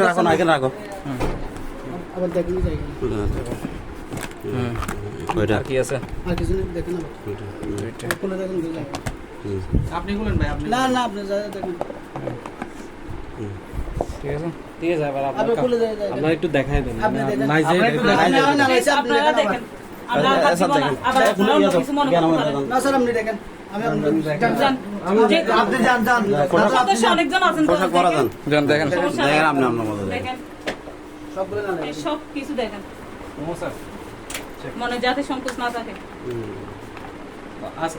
রাখো না রাখো আবার দেখেন যাই ওইটা কি আছে আর কিছু দেখেন আবার দেখেন দিয়ে যাই। হুম। আপনি বলেন ভাই আপনি না না আপনি যা দেখেন ঠিক আছে ঠিক আছে যাই আপনারা একটু দেখাই দেন আচ্ছা, না। আবার ইয়ে মনে আপনার দেখেন দেখেন মনে যাতে সংকোচ না থাকে আচ্ছা,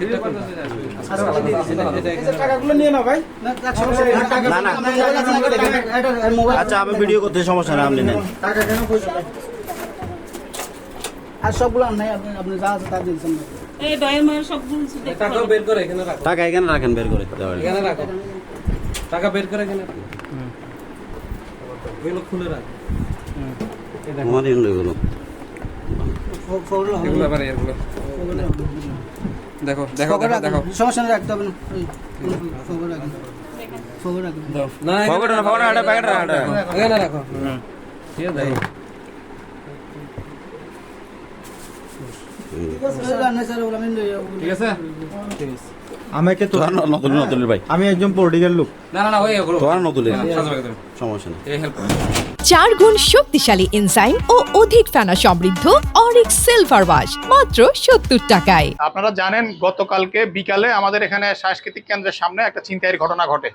আচ্ছা আমি ভিডিও করতে সমস্যা নেই আপনি নেন টাকা কেন পয়সা নেই। আর সবগুলো নাই আপনি আপনি যা আছে তা দিয়েছেন। এই ডয়ের ময়ের সব কিছু টাকা বের করে এখানে রাখো। টাকা এখানে রাখেন বের করে দেওয়ার এখানে রাখো। টাকা বের করে এখানে রাখো। এগুলো খুলে রাখো। আমার এগুলো। এগুলো। এগুলো আবার এগুলো। দেখো দেখো দেখো। সমস্যা রাখতে হবে না। রাখুন। দাও না পকেটে না পকেটে একটা প্যাকেট রাখো এখানে রাখো। ঠিক আছে ওগুলো আর নাই স্যার, ওগুলো আমি ঠিক আছে? আমাকে তো নতুন নতুন ভাই। আমি একজন পলিটিক্যাল লোক। না না না ওই তোমার নতুন সমস্যা নেই। হেল্প চার গুণ শক্তিশালী এনজাইম ও অধিক ফেনা সমৃদ্ধ অরিক সিলভার ওয়াশ মাত্র সত্তর টাকায়। আপনারা জানেন গতকালকে বিকালে আমাদের এখানে সাংস্কৃতিক কেন্দ্রের সামনে একটা ছিনতাইয়ের ঘটনা ঘটে।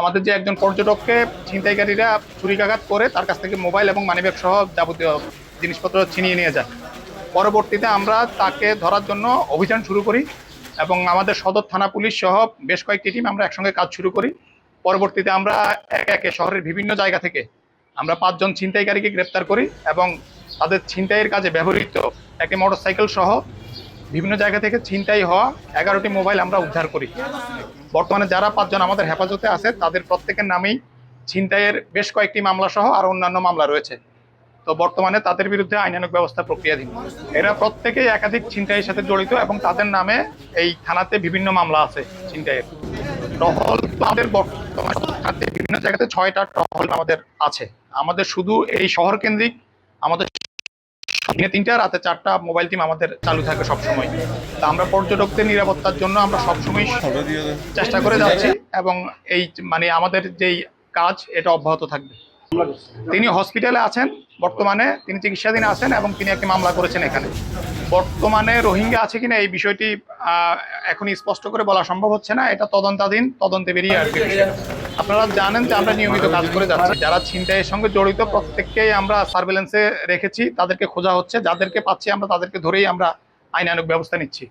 আমাদের যে একজন পর্যটককে ছিনতাইকারীরা ছুরিকাঘাত করে তার কাছ থেকে মোবাইল এবং মানিব্যাগ সহ যাবতীয় জিনিসপত্র ছিনিয়ে নিয়ে যায়। পরবর্তীতে আমরা তাকে ধরার জন্য অভিযান শুরু করি এবং আমাদের সদর থানা পুলিশ সহ বেশ কয়েকটি টিম আমরা একসঙ্গে কাজ শুরু করি। পরবর্তীতে আমরা একে একে শহরের বিভিন্ন জায়গা থেকে আমরা পাঁচজন ছিনতাইকারীকে গ্রেপ্তার করি এবং তাদের ছিনতাইয়ের কাজে ব্যবহৃত একটি মোটরসাইকেল সহ বিভিন্ন জায়গা থেকে ছিনতাই হওয়া এগারোটি মোবাইল আমরা উদ্ধার করি। বর্তমানে যারা পাঁচজন আমাদের হেফাজতে আছে, তাদের প্রত্যেকের নামেই ছিনতাইয়ের বেশ কয়েকটি মামলা সহ আর অন্যান্য মামলা রয়েছে। তো বর্তমানে তাদের বিরুদ্ধে আইনানুগ ব্যবস্থা প্রক্রিয়াধীন। এরা প্রত্যেকেই একাধিক ছিনতাইয়ের সাথে জড়িত এবং তাদের নামে এই থানাতে বিভিন্ন মামলা আছে ছিনতাইয়ের। টহল আমাদের বর্তমানে বিভিন্ন জায়গাতে ছয়টা টহল আমাদের আছে। আমাদের শুধু এই শহর কেন্দ্রিক আমাদের দিনে তিনটা, রাতে চারটা মোবাইল টিম আমাদের চালু থাকে সবসময়। তা আমরা পর্যটকদের নিরাপত্তার জন্য আমরা সবসময় চেষ্টা করে যাচ্ছি এবং এই মানে আমাদের যেই কাজ, এটা অব্যাহত থাকবে। তিনি হসপিটালে আছেন বর্তমানে তিনি চিকিৎসাধীন আছেন এবং তিনি একটি মামলা করেছেন এখানে। বর্তমানে রোহিঙ্গা আছে কিনা এই বিষয়টি আহ, এখন স্পষ্ট করে বলা সম্ভব হচ্ছে না। এটা তদন্তাধীন তদন্তে বেরিয়ে আসবে। আপনারা জানেন যে আমরা নিয়মিত কাজ করে যাচ্ছি। যারা ছিনতাইয়ের সঙ্গে জড়িত প্রত্যেককেই আমরা সার্ভেলেন্সে রেখেছি তাদেরকে খোঁজা হচ্ছে। যাদেরকে পাচ্ছি আমরা তাদেরকে ধরেই আমরা আইনানুগ ব্যবস্থা নিচ্ছি।